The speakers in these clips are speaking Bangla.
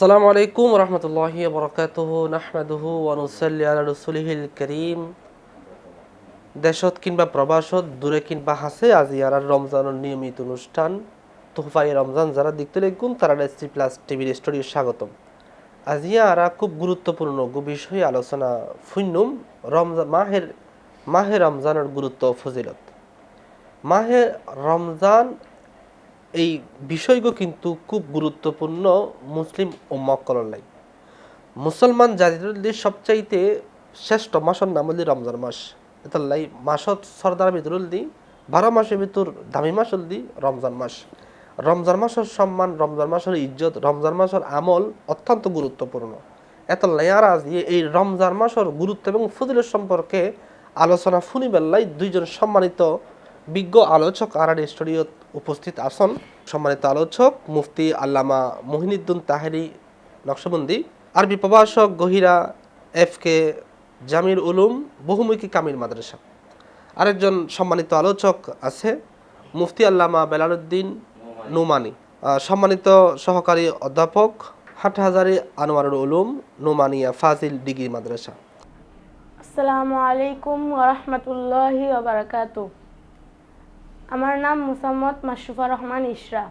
আসসালামু আলাইকুম রহমতুল্লাহ বরকাতুহ, নাহমাদুহু ওয়ানুসাল্লি আলা রসুলিহিল করিম দেশত কিংবা প্রবাসত, দূরে কিংবা হাসে, আজি আর রমজানের নিয়মিত অনুষ্ঠান তোহফাই রমজান যারা দেখতে লাগুন, তারা এসটি প্লাস টিভির স্টুডিও স্বাগতম। আজি আরা খুব গুরুত্বপূর্ণ বিষয়ে আলোচনা ফুন্নুম রমজান মাহের, মাহে রমজানের গুরুত্ব ফজিলত। মাহে রমজান এই বিষয়গুলো কিন্তু খুব গুরুত্বপূর্ণ মুসলিম ও মক্কলাই মুসলমান জাতির সবচাইতে শ্রেষ্ঠ মাসের নাম হলি রমজান মাস। এতাল্লাই মাসত সর্দার ভিতরুল দি বারো মাসের ভিতর দামি মাস হল দি রমজান মাস। রমজান মাসের সম্মান, রমজান মাসের ইজ্জত, রমজান মাসের আমল অত্যন্ত গুরুত্বপূর্ণ। এতাল্লাই আর আজ এই রমজান মাসের গুরুত্ব এবং ফজিলের সম্পর্কে আলোচনা ফুনিবেল্লাই দুইজন সম্মানিত বিজ্ঞ আলোচক আর স্টুডিও উপস্থিত আসন সম্মানিত আলোচক মুফতি আল্লামা মহিনুদ্দিন তাহেরি নকশবন্দি, আরবি প্রভাষক গহিরা এফ কে জামির উলুম, বহুমুখী কামিল মাদ্রাসা। আরেকজন সম্মানিত আলোচক আছে মুফতি আল্লামা বেলালুদ্দিন নুমানি। সম্মানিত সহকারী অধ্যাপক হাটহাজারি আনোয়ারুল উলুম, নুমানিয়া ফাজিল ডিগ্রি মাদ্রাসা। আসসালামু আলাইকুম ওরহমতুল্লাহি আমার নাম মুসাম্মদ মাসুফা রহমান ইশরা।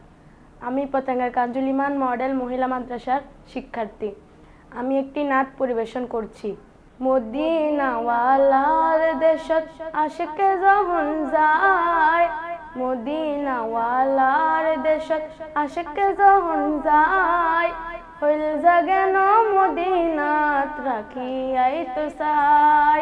আমি পতেঙ্গার কাজুলিমান মডেল মহিলা মাদ্রাসার শিক্ষার্থী। আমি একটি নাট পরিবেশন করছি। মদিনাওয়ালার দেশত আশেকে যখন যায়। মদিনাওয়ালার দেশত আশেকে যখন যায়। হইল জাগেন মদিনাত আই তো সাই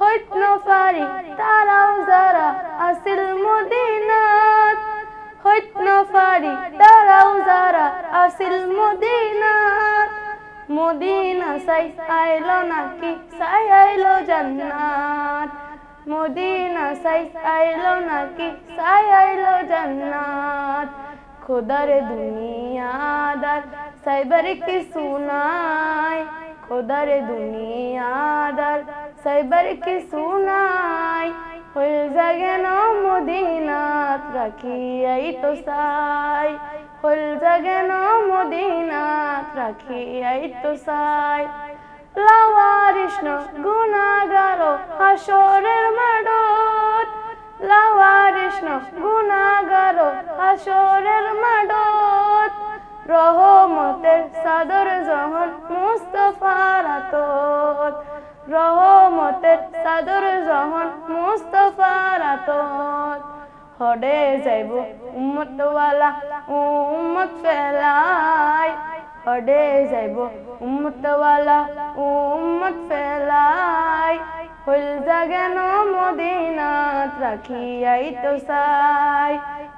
হইত নফারি তারাও যারা আসিল মদিনাত। হইত নফারি তারাও যারা আসিল মদিনাত। মদিনা সাই আইলো নাকি সাই আইলো জান্নাত? মদিনা সাই আইলো নাকি সাই আইলো জান্নাত? খোদার দুনিয়াদার সাইবার কি সুনাই খোদার দুনিয়াদার সাইবার কি সুনাই হইল জাগেন মদিনাত আই তো সাই। হইল জাগেন মদিনাত আই তো সাই। লাওয়ারিষ্ণ গুনাগার হাসরের মাডত লাওয়ারিষ্ণ গুনাগার হাসরের মাডত রহমতের সাদর জহন মুস্তফার আতত রহমতের সাদর জহন মুস্তফার আতত হডে যাইব উম্মতওয়ালা, উম্মত ফেলাই। হডে যাইব উম্মতওয়ালা, উম্মত ফেলাই। হইল জাগেন মদিনাত রাখি আই তো সাই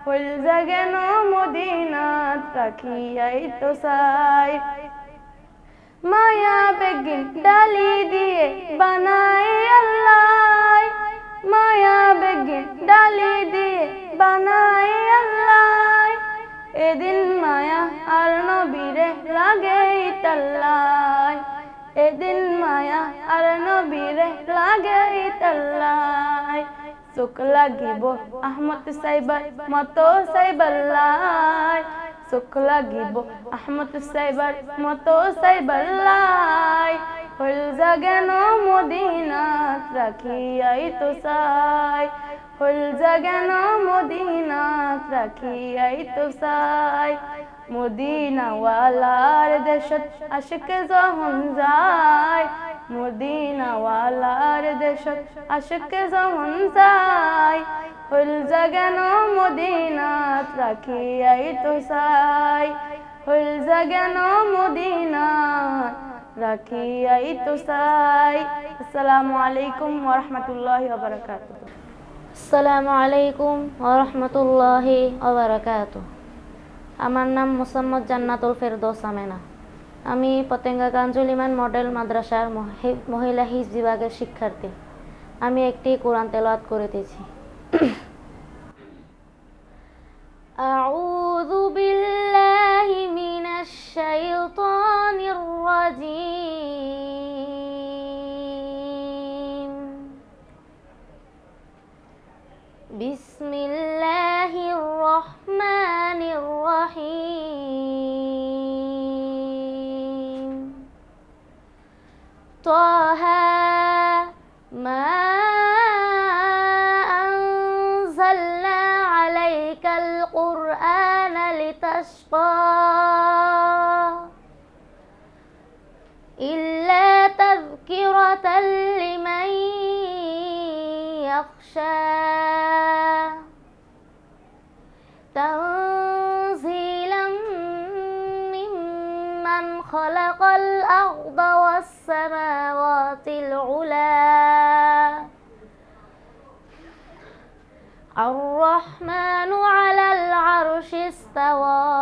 হইল জাগেন মদিনাত রাখি আই তো সাই মায়া বেগিন ডালি দিয়ে বানাই আল্লাহ। মায়া বেগিন ডালি দিয়ে বানাই আল্লাহ। এদিন মায়া আর নবীরে লাগে তাল্লাই এদিন মায়া আর নবীরে লাগে তাল্লাই চোখ লাগিব আহমদ সাইবার, মতো সাইবাল্লাই চোখ লাগিব আহমদ সাইবার মতো সাইবাল্লাই হইল জাগেন মদিনাত রাখিয়াই তো সাই হইল জাগেন মদিনাত রাখিয়াই তো সাই মদিনাওয়ালার দেশত আশিক যখন যায়। মদিনাওয়ালার দেশত আশিক যখন যায়। হইল জাগেন মদিনাত রাখি আই তো সাই হইল জাগেন মদিনাত রাখি আই তো সাই আসসালামু আলাইকুম ওয়া রাহমাতুল্লাহি ওয়া বারাকাতুহু আসসালামু আলাইকুম ওরহমতুল্লাহি ওবরাকাত আমার নাম মোসাম্মদ জান্নাতুল ফেরদৌস আমেনা আমি পতেঙ্গা কাঞ্জলিমান মডেল মাদ্রাসার মহি- মহিলা হিজ বিভাগের শিক্ষার্থী আমি একটি কোরআন তেলাওয়াত করিতেছি أعوذ بالله من الشيطان الرجيم بسم الله الرحمن الرحيم. طه ما أنزلنا عليك القرآن لتشقى إلا تذكرة لمن يخشى. الرحمن على العرش استوى.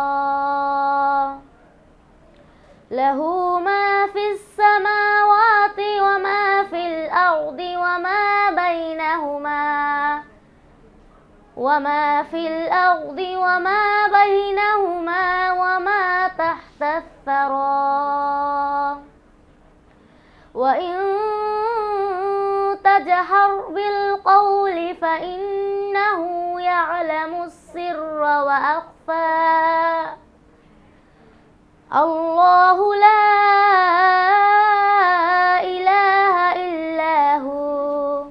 له ما في السماوات وما في الأرض وما بينهما وما في الأرض وما بينهما وما تحت الثرى. وإن تجهر بالقول فإنه يعلم السر وأخفى. الله لا إله إلا هو.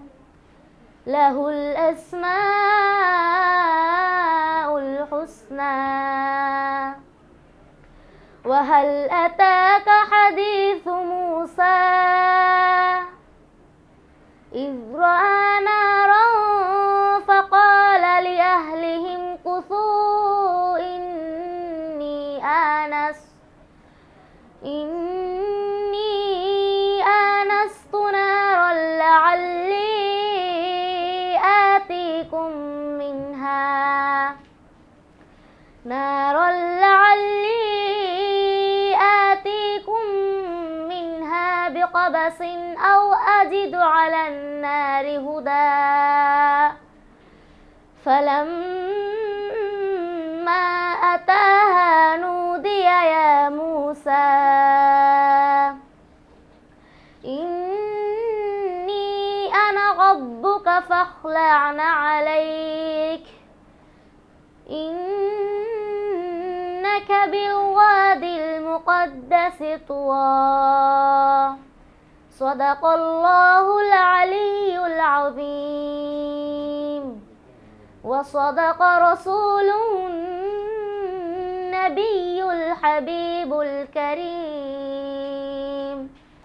له الأسماء الحسنى. وهل أتاك حديث موسى؟ هدى فلما أتاها نودي يا موسى إني أنا ربك فاخلعن عليك. إنك بالواد المقدس طوى. صدق الله العلي العظيم وصدق رسوله النبي الحبيب الكريم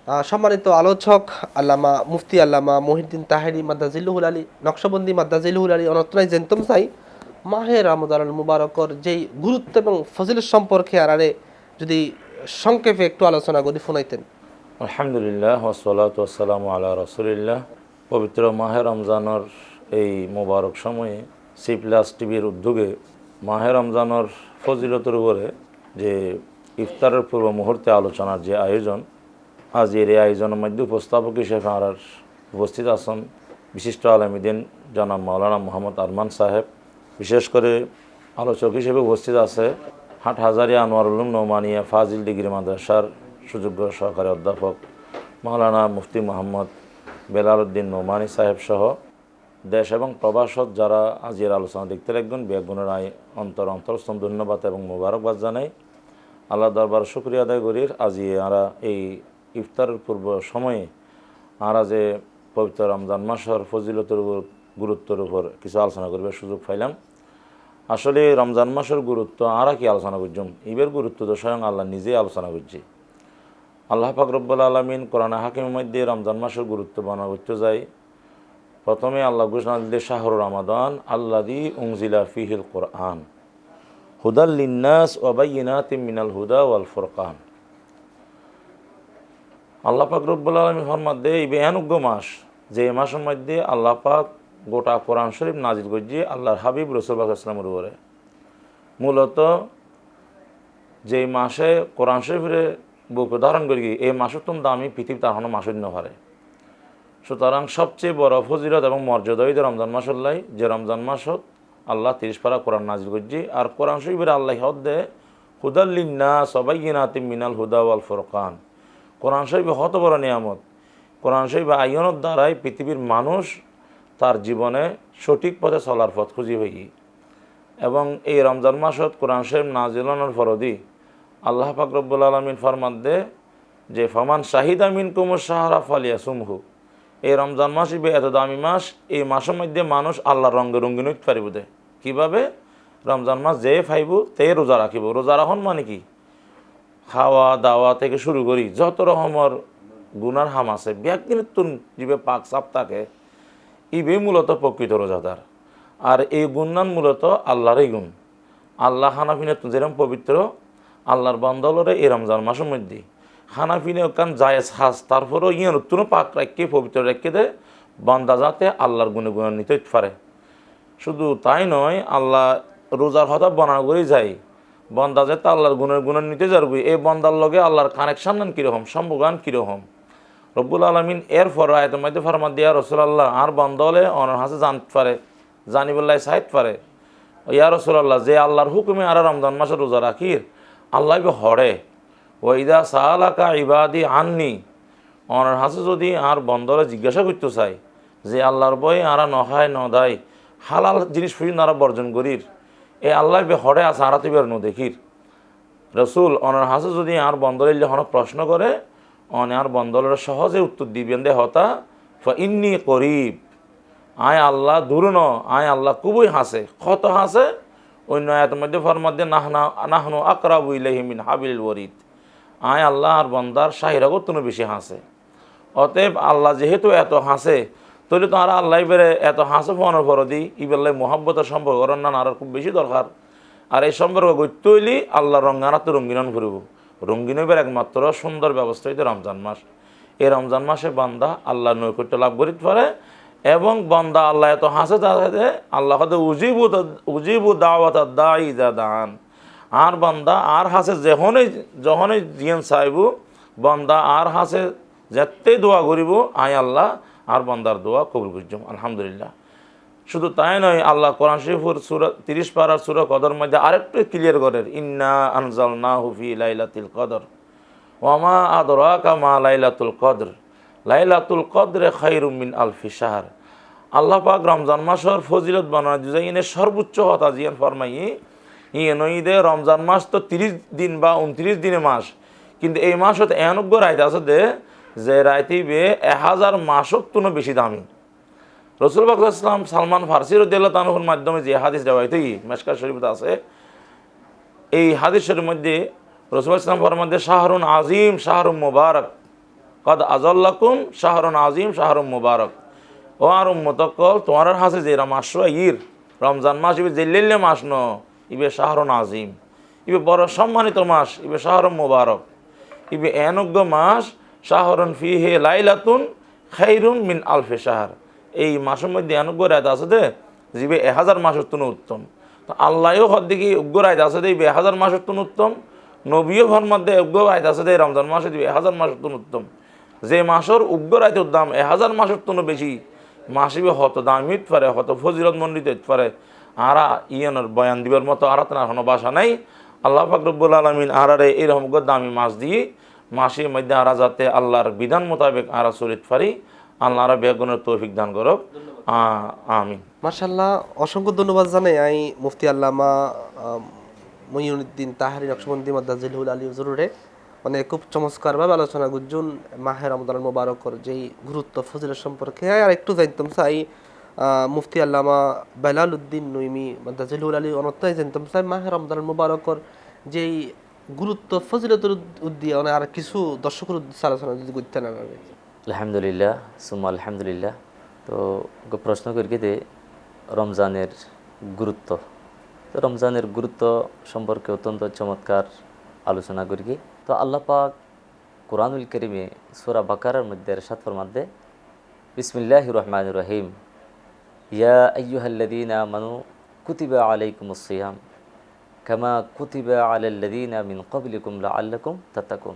আহ, সম্মানিত আলোচক আল্লামা মুফতি আল্লামা মহিউদ্দিন তাহেরি মাদ্দাজিল্লুহুল আলী নকশবন্দি মাদ্দাজিল্লুহুল আলী অনত্রাই জেনতম চাই মাহে রামদান মুবারকর যেই গুরুত্ব এবং ফজিলত সম্পর্কে আরারে যদি সংক্ষেপে একটু আলোচনা করি ফোনাইতেন আলহামদুলিল্লাহ ওসলাত ওসালাম আল্লাহ রসুলিল্লাহ। পবিত্র মাহে রমজানের এই মোবারক সময়ে সি প্লাস টিভির উদ্যোগে মাহে রমজানের ফজিলতের উপরে যে ইফতারের পূর্ব মুহূর্তে আলোচনার যে আয়োজন, আজ এর এই আয়োজনের মধ্যে উপস্থাপক হিসেবে আর উপস্থিত আছেন বিশিষ্ট আলমীদিন জনাব মাওলানা মোহাম্মদ আরমান সাহেব। বিশেষ করে আলোচক হিসেবে উপস্থিত আছে হাট আনোয়ার উলুম নৌমানিয়া ফাজিল ডিগ্রি মাদ্রাসার সুযোগ্য সহকারী অধ্যাপক মাওলানা মুফতি মোহাম্মদ বেলাল উদ্দিন নোমানি সাহেব সহ দেশ এবং প্রবাসত যারা আজির আলোচনা দেখতে রাখবেন বেগুনের আই অন্তর অন্তরস্তম ধন্যবাদ এবং মোবারকবাদ জানাই। আল্লাহ দরবার শুক্রিয়া আদায় করির আজি আরা এই ইফতারের পূর্ব সময়ে আরা যে পবিত্র রমজান মাসের ফজিলতের উপর, গুরুত্বের উপর কিছু আলোচনা করবার সুযোগ পাইলাম। আসলে রমজান মাসের গুরুত্ব আরা কি আলোচনা করছম? ইবের গুরুত্ব তো স্বয়ং আল্লাহ নিজেই আলোচনা করছি। আল্লাহ পাক রব্বুল আলমিন কোরআন হাকিমের মধ্যে রমজান মাসের গুরুত্ব বর্ণনা যায়। প্রথমে আল্লাহ ঘোষণা দিলে শাহরুর রমাদান আল্লাদি উংজিলা ফিহিল কোরআন হুদাল্লিন্নাস ওবাইনাতি মিনাল হুদা ওয়াল ফুরকান। আল্লাহ পাক রব্বুল আলমী দে এই বেহানুজ্ঞ মাস, যে মাসের মধ্যে আল্লাহ পাক গোটা কোরআন শরীফ নাজিল করছে আল্লাহর হাবিব রসুল্লাহ ইসলামের উপরে। মূলত যেই মাসে কোরআন শরীফের বুকে ধারণ করি, এই মাসুতম দামি পৃথিবী তার হনো পারে সুতরাং সবচেয়ে বড় ফজিলত এবং মর্যাদা হইতে রমজান মাস হল্লাই যে রমজান মাসত আল্লাহ তিরিশ পারা কোরআন নাজিল করছি। আর কোরআন শরীফের আল্লাহ হদ দে হুদাল্লিন্না সবাই গিনাতি মিনাল হুদা ওয়াল ফরকান। কোরআন শরীফ হত বড় নিয়ামত। কোরআন শরীফ আইনের দ্বারাই পৃথিবীর মানুষ তার জীবনে সঠিক পথে চলার পথ খুঁজি হই। এবং এই রমজান মাসত কোরআন শরীফ নাজিলানোর ফরদি আল্লাহ পাক রব্বুল আলমিন ফরমাদ দে যে, ফমান শাহিদ আমিন কুমুর সাহারা ফালিয়া সুমহু এই রমজান মাস ইবে এত দামি মাস, এই মাসের মধ্যে মানুষ আল্লাহর রঙে রঙিন হইতে পারিব দে। কীভাবে? রমজান মাস যে ফাইব তে রোজা রাখিব। রোজা রাখন মানে কি? খাওয়া দাওয়া থেকে শুরু করি, যত রকমের গুনার হাম আছে ব্যক্তির তুন জীবে পাক সাপ থাকে ইবে মূলত প্রকৃত রোজাদার। আর এই গুণান মূলত আল্লাহরই গুণ। আল্লাহ হানাফিনে যেরকম পবিত্র আল্লাহর বন্দলরে এই রমজান মাসের মধ্যে। খানা হানাফিনে কান জায়েজ হাস তারপরেও ইয়ে নতুন পাক রাখকে পবিত্র রেখে দে বন্দা যাতে আল্লাহর গুণে গুণ নিতে পারে। শুধু তাই নয়, আল্লাহ রোজার হতা বনা করে যায়। বন্দা যাতে আল্লাহর গুণের গুণের নিতে যারবি এই বন্দার লগে আল্লাহর কানেকশন নেন কীরকম সম্ভগান কীরকম। রব্বুল আলমিন এর পর আয়তের মধ্যে ফরমা দিয়া রসুল্লাহ আর বন্ধ হলে অনার হাসে জানতে পারে, জানিবুল্লাহ সাহিত পারে। ইয়া রসুল্লাহ যে আল্লাহর হুকুমে আর রমজান মাসে রোজা রাখির আল্লাহ হরে ওইদা সাহালাকা ইবাদি আননি। অনার হাসে যদি আর বন্দরে জিজ্ঞাসা করতে চাই যে আল্লাহর বই আরা নহায় নদায় হালাল জিনিস ফুরিন আরা বর্জন করির, এ আল্লাহ হরে আছে আরা তুই ন দেখির। রসুল, অনার হাসে যদি আর বন্দরে যখন প্রশ্ন করে, অনে আর বন্দরের সহজে উত্তর দিবেন দে হতা ইন্নি করিব। আয় আল্লাহ দূর ন, আয় আল্লাহ খুবই হাসে কত হাসে অন্য আয়াতের মধ্যে ফরমাদ্দে নাহনা, নাহনু আকরাবু ইলাহিমিন হাবিল ওয়ারিদ। আয় আল্লাহ আর বন্দার শাহিরাগত তুমি বেশি হাসে। অতএব আল্লাহ যেহেতু এত হাসে, তাহলে তো আর আল্লাহ বেড়ে এত হাসে ফোনের পর দিই ইবেল্লাই মোহাব্বতের সম্পর্ক করার না আর খুব বেশি দরকার। আর এই সম্পর্ক গড়তে হইলে আল্লাহ রঙ্গানাতে রঙ্গিনন ফুরিব। রঙ্গিন হইবার একমাত্র সুন্দর ব্যবস্থা হইতে রমজান মাস। এই রমজান মাসে বান্দা আল্লাহ নৈকট্য লাভ করিতে পারে এবং বন্দা আল্লাহ এত হাসে তাতে আল্লাহ উজিবু উজিবু দাওয়াত দাই দান। আর বান্দা আর হাসে যখনই যখনই জিয়ান চাইবু, বন্দা আর হাসে যেতেই দোয়া করিব আয় আল্লাহ আর বন্দার দোয়া কবুল করছম আলহামদুলিল্লাহ। শুধু তাই নয়, আল্লাহ কোরআন শরীফুর সুরা তিরিশ পাড়ার সুরা কদর মধ্যে আরেকটু ক্লিয়ার করেন ইন্না আনজাল না হুফি লাইলাতিল কদর ওয়ামা আদরাকা কামা লাইলাতুল কদর। লাইলাতুল কদরে খাইরুমিন আলফি শাহর। আল্লাহ পাক রমজান মাসের ফজিলত বানা ইনে সর্বোচ্চ হতা জিয়ান ফরমাই ইয়ে নইদে রমজান মাস তো তিরিশ দিন বা উনত্রিশ দিনে মাস। কিন্তু এই মাস হতে এনব্য রাইত আছে দে, যে রাইতিবে এক হাজার মাসক তুনো বেশি দামি। রসুল বাকলাম সালমান ফার্সির উদ্দিল্লা তানুর মাধ্যমে যে হাদিস দেওয়াইতে মেশকার শরীফতে আছে, এই হাদিসের মধ্যে রসুল ইসলাম মধ্যে শাহরুন আজিম শাহরুম মুবারক। কদ আজল্লাকুম শাহরুন আজিম শাহরুম মুবারক। ও আর মতকল তোমার হাসে যে মাস ইর রমজান মাস, ইবে জেল্লে মাস ন, ইবে শাহরুন আজিম। ইবে বড় সম্মানিত মাস, ইবে শাহরুম মুবারক। ইবে এনজ্ঞ মাস, শাহরুন ফি হে লাইলাতুন খাইরুন মিন আলফে শাহর। এই মাসের মধ্যে এনজ্ঞ রায়ত আছে দে, জিবে এ হাজার মাসের তুন উত্তম। তো আল্লাহও হর দিকে উগ্র রায়ত আছে দে, ইবে হাজার মাসের তুন উত্তম। নবীও ঘর মধ্যে উগ্র রায়ত আছে দে, রমজান মাসে দিবে হাজার মাসের তুন উত্তম। যে মাসের উগ্র রায়তের দাম এ হাজার মাসের তুন বেশি, মাসিবে হত দামি হইতে পারে হত ফজিলত মন্ডিত পারে। আরা ইয়ানোর বয়ান দিবার মতো আর তার কোনো বাসা নাই। আল্লাহ ফাকরবুল আলমিন আরারে এরকম দামি মাছ দিয়ে মাসের মধ্যে আরা যাতে আল্লাহর বিধান মোতাবেক আরা চলিত পারি, আল্লাহ আরা বেগুনের তৌফিক দান করক। আমিন। মার্শাল্লাহ অসংখ্য ধন্যবাদ জানাই আই মুফতি আল্লামা মহিউদ্দিন তাহারি নকশবন্দি মাদ্দাজিলহুল আলী জরুরে মানে খুব চমৎকারভাবে আলোচনা গুঞ্জন মাহের রমদান মোবারকর যেই গুরুত্ব ফজিলের সম্পর্কে। আর একটু জানতাম আহ, মুফতি আল্লামা বেলাল উদ্দিন নইমি মাদ্দাজিলহুল আলী অনত্তাই জানতাম চাই মাহের রমদান মোবারকর যেই গুরুত্ব ফজিলতের উদ্দিয়ে মানে আর কিছু দর্শকের উদ্দেশ্যে আলোচনা যদি করতে না পারবে আলহামদুলিল্লাহ সুম্মা আলহামদুলিল্লাহ। তো প্রশ্ন করি যে রমজানের গুরুত্ব? তো রমজানের গুরুত্ব সম্পর্কে অত্যন্ত চমৎকার আলোচনা করি তো আল্লাহ পাক কোরআনুল করিমে সুরা বাকারার মধ্যে এরশাদ ফরমাদ্দে বিসমিল্লাহ রহমান রহিম। ইয়া আইয়ুহাল্লাযীনা আমানু কুতিবা আলাইকুমুস সিয়াম কামা কুতিবা আলাল্লাযীনা মিন ক্বাবলিকুম লাআল্লাকুম তাত্তাকুন।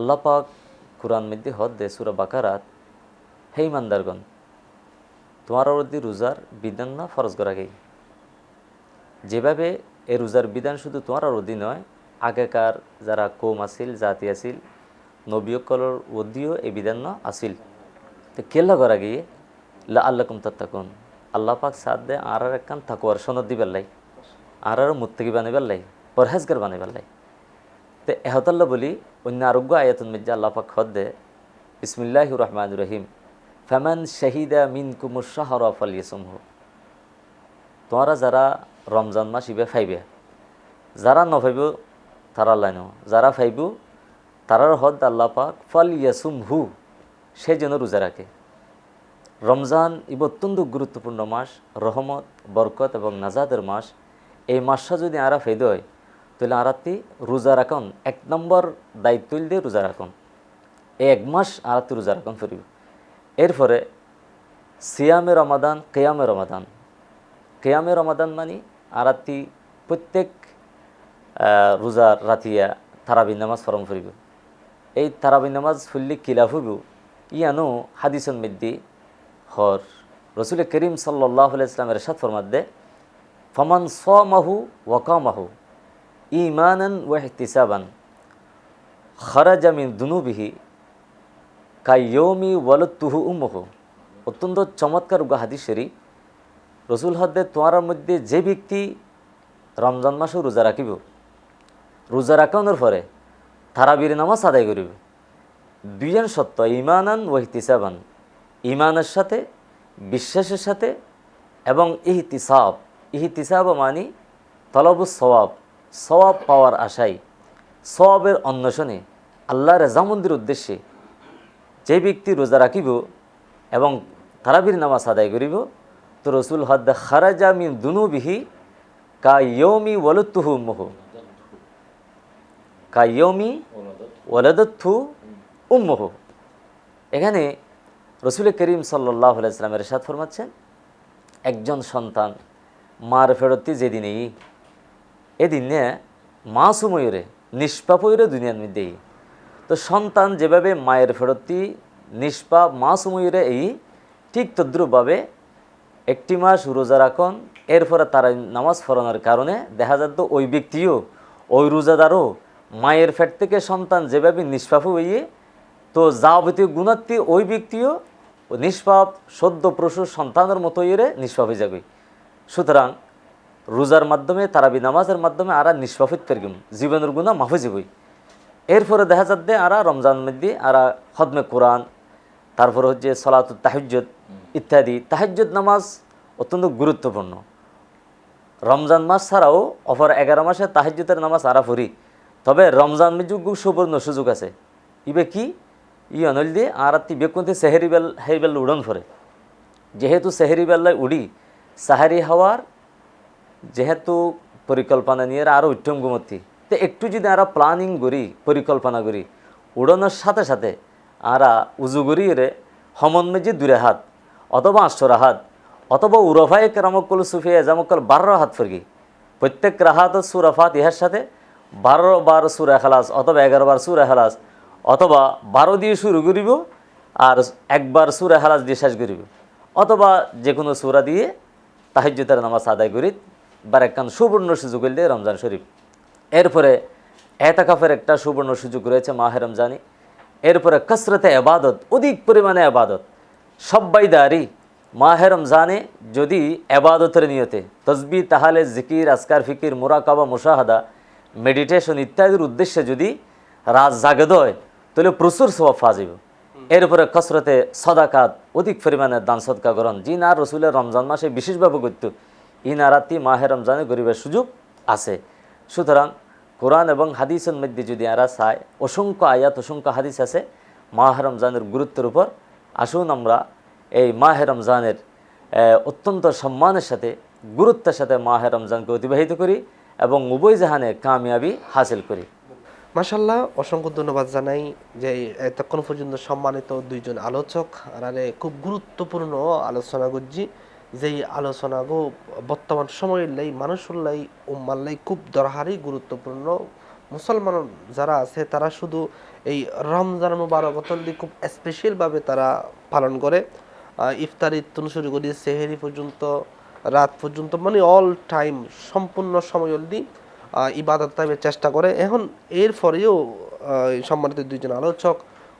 আল্লাহ পাক কোরআন মধ্যে হদ দে সুরা বাকারাত হে ইমানদারগণ, তোমার অবধি রোজার বিধান না ফরজ করা যেভাবে এই রোজার বিধান শুধু তোমার অবধি নয় আগেকার যারা কৌম আছিল, জাতি আছিল নবীকলর অধিও এই বিধান না আছিল। তো কেল্লা করা গিয়ে লা আল্লাকুম তাত্তাকুন। আল্লাহ পাক সাথ দে আর আর একখান থাকুয়ার সনদ দিবার লাই আর আর মুত্তাকি বানাইবার লাই পরহেজগার বানাইবার লাই তো এহতাল্লা বলি অন্য আরোগ্য আয়াতুন মির্জা আল্লাহ পাক হদ দে ইসমিল্লাহ রহমান রহিম ফেমান শাহিদা মিন কুমুর শাহর ফল ইসমহ তোমরা যারা রমজান মাস ইবে ফাইবে, যারা নফাইব তারা লাইন যারা ফাইব, তারার হদ আল্লাহ পাক ফল ইয়াসুম হু সে যেন রোজা রাখে। রমজান ইব অত্যন্ত গুরুত্বপূর্ণ মাস, রহমত, বরকত এবং নাজাদের মাস। এই মাসটা যদি আরা ফেদ হয়, তাহলে আরাতি রোজা রাখন, এক নম্বর দায়িত্ব দিয়ে রোজা রাখন। এই এক মাস আরাতি রোজা রাখন ফিরিব। এরপরে সিয়ামে রমাদান, কেয়ামে রমাদান। কেয়ামে রমাদান মানে আরাতি প্রত্যেক রোজার রাতিয়া তারাবি নামাজ ফরম ফুরিব। এই তারাবি নামাজ ফুললি কিলা ফুব ইয়ানো হাদিসন মিদ্দি হর। রসুল করিম সাল্লাহ ইসলামের সাত ফরমাদ দে ফমান মাহু ওয়াকামাহু ইমানান ওয়াহতিসাবান খারাজা মিন দুনুবিহি কাইয়মি ওয়ালতুহু উম্মহু। অত্যন্ত চমৎকার উগা হাদিস শরীফ। রসুল হদ্দে তোমার মধ্যে যে ব্যক্তি রমজান মাসও রোজা রাখিব রোজা রাখানোর পরে তারাবির নামাজ আদায় করিব। দুইজন সত্য ইমানান ওয়াহতিসাবান ইমানের সাথে, বিশ্বাসের সাথে এবং ইহতিসাব। ইহতিসাব মানি তলবু সওয়াব সওয়াব পাওয়ার আশায়। সওয়াবের অন্বেষণে আল্লাহ রেজামন্দির উদ্দেশ্যে যে ব্যক্তি রোজা রাখিব এবং তারাবির নামাজ আদায় করিব, তো রসুল হদ খারাজা মিন দুনুবিহি কা ইয়মি ওয়ালুতুহু মুহু কা ইয়মি ওয়ালাদথু উম্মহু। এখানে রসুল করিম সাল্লাহ ইসলামের সাথ ফরমাচ্ছেন, একজন সন্তান মার ফেরতি যেদিনেই এদিনে মা সুময়ূরে নিষ্পাপয়রে দুনিয়ার মধ্যেই। তো সন্তান যেভাবে মায়ের ফেরতি নিষ্পাপ মা সুময়ূরে এই, ঠিক তদ্রুপভাবে একটি মাস রোজা রাখন, এরপরে তারা নামাজ ফরানোর কারণে দেখা যাত ওই ব্যক্তিও, ওই রোজাদারও মায়ের ফ্যাট থেকে সন্তান যেভাবে নিষ্পাপ হইয়ে, তো যা যাবতীয় গুণাত্মী ওই ব্যক্তিও নিষ্পাপ, সদ্য প্রসূর সন্তানের মতো ইয়ে নিষ্পাপ হয়ে যাবে। সুতরাং রোজার মাধ্যমে, তারাবি নামাজের মাধ্যমে আরা নিষ্পাফিত পেরগুম জীবনের গুণা মাফে যাবই এরপরে দেখা যাচ্ছে আরা রমজান মধ্যে আরা হদমে কোরআন, তারপরে হচ্ছে সলাত তাহাজ্জুদ ইত্যাদি। তাহাজ্জুদ নামাজ অত্যন্ত গুরুত্বপূর্ণ। রমজান মাস ছাড়াও অপর এগারো মাসে তাহাজ্জুদের নামাজ আরা ফুরি তবে রমজান মিজুগ সুবর্ণ সুযোগ আছে। ইবে কি? ই অনল দিয়ে আর আত্মি বেকুন্তে সেহেরি বেল হেরিবেল উড়ন ফরে। যেহেতু সেহেরি বেল্লায় উড়ি, সাহারি হওয়ার যেহেতু পরিকল্পনা নিয়ে আরও উত্তম গুমতি, তো একটু যদি আরা প্ল্যানিং করি, পরিকল্পনা করি, উড়ানোর সাথে সাথে আরা উজু করি রে হমন মেজি দূরে হাত, অথবা আষ্টরা হাত, অথবা উরফায় কেরামকল সুফিয়া এজামকল বারো হাত ফরগি। প্রত্যেক রাহাত সুরাফাত ইহার সাথে বারো বার সুরা খালাস অথবা এগারো বার সুরা খালাস অথবা বারো দিয়ে শুরু করিব আর একবার সুরা হালাস দিয়ে শেষ করিব। অথবা যে কোনো সুরা দিয়ে তাহাজ্যতার নামাজ আদায় করি বার একখান সুবর্ণ সুযোগ হইলে রমজান শরীফ। এরপরে এতাকাফের একটা সুবর্ণ সুযোগ রয়েছে মাহে রমজানি। এরপরে কসরতে আবাদত অধিক পরিমাণে আবাদত সব্বাই দাঁড়ি মাহে রমজানে যদি আবাদতের নিয়তে তসবি, তাহলে জিকির আসকার ফিকির, মুরাকাবা, মুশাহাদা মেডিটেশন ইত্যাদির উদ্দেশ্যে যদি রাত জাগে দেয় তাহলে প্রচুর সবাব ফাজিব এরপরে কসরতে সদাকাত অধিক পরিমাণে দান সদকা গ্রহণ জি না রসুলের রমজান মাসে বিশেষভাবে করত ই নারাতি মাহে রমজানে গরিবের সুযোগ আছে। সুতরাং কোরআন এবং হাদিসের মধ্যে যদি এরা চায় অসংখ্য আয়াত অসংখ্য হাদিস আছে মাহে রমজানের গুরুত্বের উপর আসুন আমরা এই মাহে রমজানের অত্যন্ত সম্মানের সাথে গুরুত্বের সাথে মাহে রমজানকে অতিবাহিত করি। এবং উভয় জাহানে কামিয়াবি হাসিল করি। মাসাল্লাহ অসংখ্য ধন্যবাদ জানাই যে এতক্ষণ পর্যন্ত সম্মানিত দুইজন আলোচক, আরে খুব গুরুত্বপূর্ণ আলোচনা করছি। যেই আলোচনাগো বর্তমান সময়ের লাই, মানুষের লাই, উম্মার লাই খুব দরহারি, গুরুত্বপূর্ণ। মুসলমান যারা আছে, তারা শুধু এই রমজান মুবারকতন্দি খুব স্পেশালভাবে তারা পালন করে। ইফতারি তুন শুরু করি সেহেরি পর্যন্ত রাত পর্যন্ত মানে অল টাইম সম্পূর্ণ সময় অবধি ইবাদত টাইমের চেষ্টা করে। এখন এর পরেও সম্মানিত দুইজন আলোচক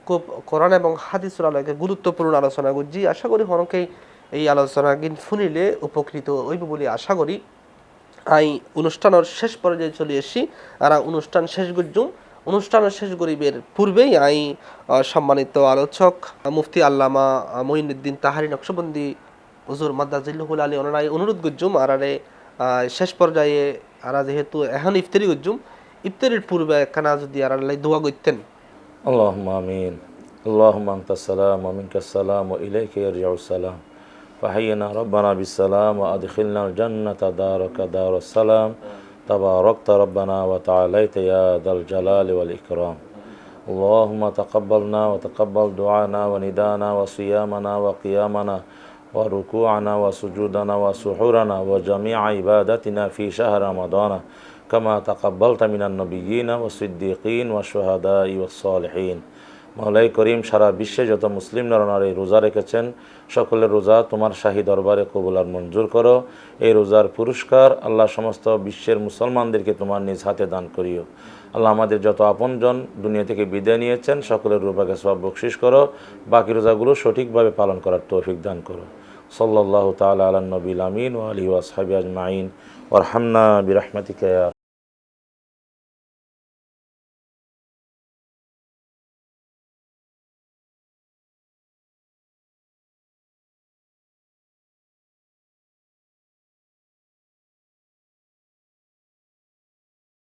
খুব কোরআন এবং হাদিসুর আলোকে গুরুত্বপূর্ণ আলোচনা করছি। আশা করি অনেকেই এই আলোচনা কিন্তু শুনিলে উপকৃত হইব বলে আশা করি। আই, অনুষ্ঠানের শেষ পর্যায়ে চলে এসেছি। আর অনুষ্ঠান শেষ গুজুম অনুষ্ঠানের শেষ গরিবের পূর্বেই আই সম্মানিত আলোচক, মুফতি আল্লামা মঈনুদ্দিন তাহারি নকশবন্দি হুজুর মাদ্দাজিল্লুহুল আলী ওনারাই অনুরোধ গুজুম আর আরে আহ, শেষ পর্যায়ে আরা যেহেতু এখন ইফতারি গুজুম ইফতারির পূর্বে একখানা যদি আর আল্লাহ দোয়া করতেন اللهم آمين اللهم أنت السلام ومنك السلام وإليك يرجع السلام فحينا ربنا بالسلام وأدخلنا الجنة دارك دار السلام تباركت ربنا وتعاليت يا ذا الجلال والإكرام اللهم تقبلنا وتقبل دعانا وندانا وصيامنا وقيامنا وركوعنا وسجودنا وسحورنا وجميع عبادتنا في شهر رمضان كما تقبلت من النبيين والصديقين والشهداء والصالحين মাওলাই করিম সারা বিশ্বে যত মুসলিম নরনারী রোজা রেখেছেন সকলের রোজা তোমার শাহী দরবারে কবুল আর মঞ্জুর করো এই রোজার পুরস্কার আল্লাহ সমস্ত বিশ্বের মুসলমানদেরকে তোমার নিজ হাতে দান করিও আল্লাহ আমাদের যত আপনজন দুনিয়া থেকে বিদায় নিয়েছেন সকলের রূপাকে সব বকশিস করো বাকি রোজাগুলো সঠিকভাবে পালন করার তৌফিক দান করো সাল্লাহ তালা আলা নবীল আমিন ও আলী ওয়াসাবি আজমাইন। ওরহামনা বিরহমাতিকা